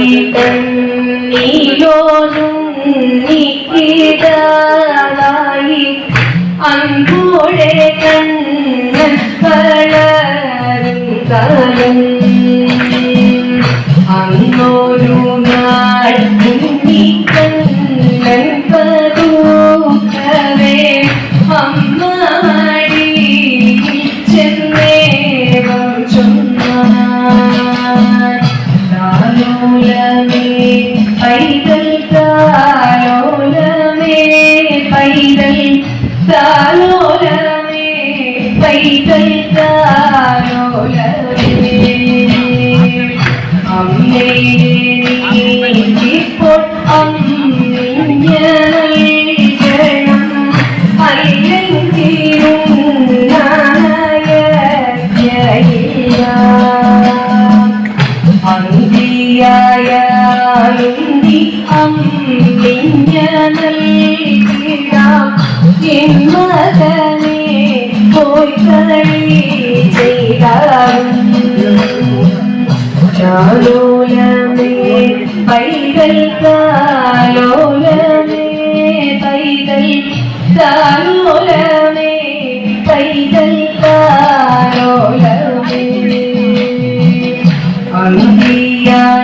അമ്പാടി കണ്ണീലോനും നീക്കിടായി അൻപോടെ കണ്ണൻ വളരും കാലം. അന്നൊരു നാൾ താലോലമേ പൈതൽ അന്തിയായാലുന്തി അമ്മിഞ്ഞ നൽകിടാം എൻ മകനെ പോയി കളി ചെയ്താലും ചാലോലമേ പൈതൽ താലോലമേ പൈതൽ താലോലമേ പൈതൽ താലോലമേ അന്തിയായാൽ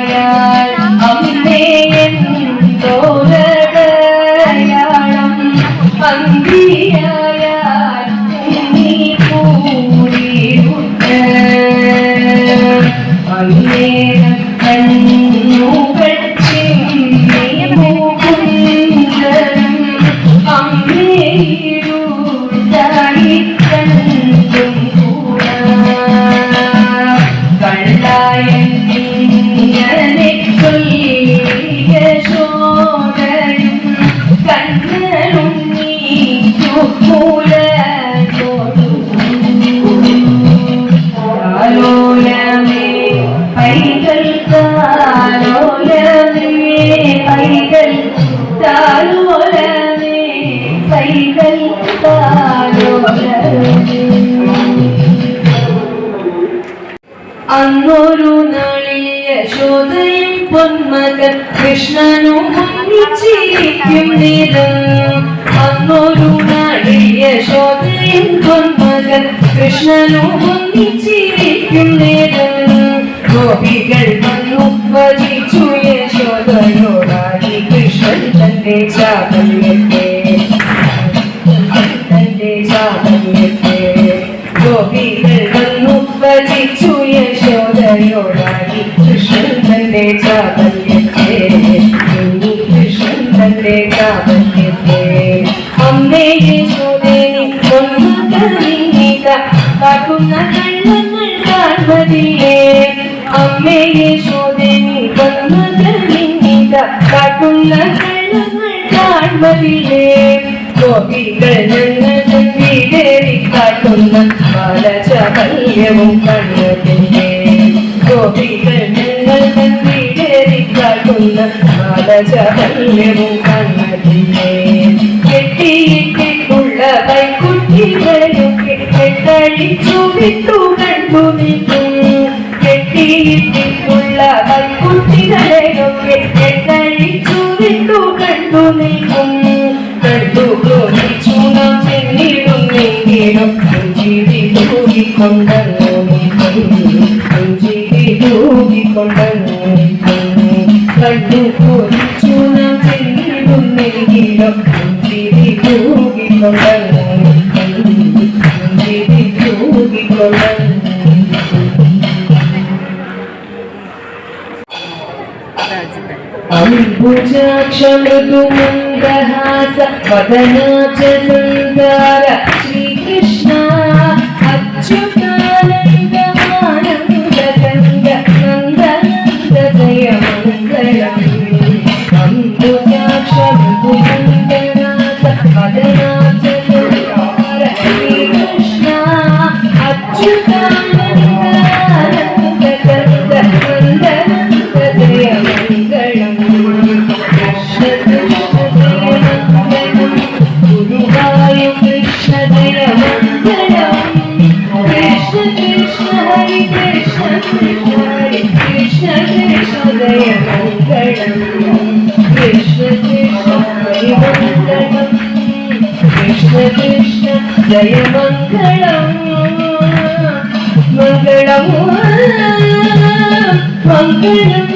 അന്നൊരു നാളിൽ യശോദയും പൊന്മകൻ കൃഷ്ണനും ഒന്നിച്ചിരിക്കും നേരം അന്നൊരു നാളിൽ യശോദയും പൊന്മകൻ കൃഷ്ണനും ഒന്നിച്ചിരിക്കും നേരം ഗോപികൾ വന്നു വചിച്ചു യശോദയോടായി കൃഷ്ണൻ തന്റെ ചാതല്യത്തെ തന്റെ ചാതല്യത്തെ ഗോപികൾ കാട്ടുന്ന കണ്ണങ്ങൾ കാണുന്നതില്ലേ അമ്മേ യശോദേനി ഒന്നുക കാക്കുന്ന കണ്ണങ്ങൾ കാണുന്നതില്ലേ ഗോപികൾ ഞങ്ങൾ വീടേറി കാട്ടുന്ന ബാലചാപല്യവും കണ്ണതിന്റെ ഗോപികൾ ഞങ്ങൾ വീടേറി കാട്ടുന്ന ബാലചാപല്യവും കണ്ണതിന്റെ കെട്ടിയിട്ടിട്ടുള്ള കൈക്കുട്ടികളെയൊക്കെ കെട്ടഴിച്ചു വിട്ടു കണ്ടു നിൽക്കും കെട്ടിയിട്ടിട്ടുള്ള കൈക്കുട്ടികളെയൊക്കെ കെട്ടഴിച്ചു വിട്ടു കണ്ടു നിൽക്കും കണ്ടു ക്രോധിച്ചു നാം ചെന്നിടും തൂകിക്കൊണ്ടങ്ങു നിൽക്കുന്നു. പുഞ്ചിരി തൂകിക്കൊണ്ടങ്ങു നിൽക്കുന്നു. കണ്ണു अम्बुजाक्ष मृदुमन्दहास वदना च सन्दार ജയമംഗളം മംഗളം മംഗളം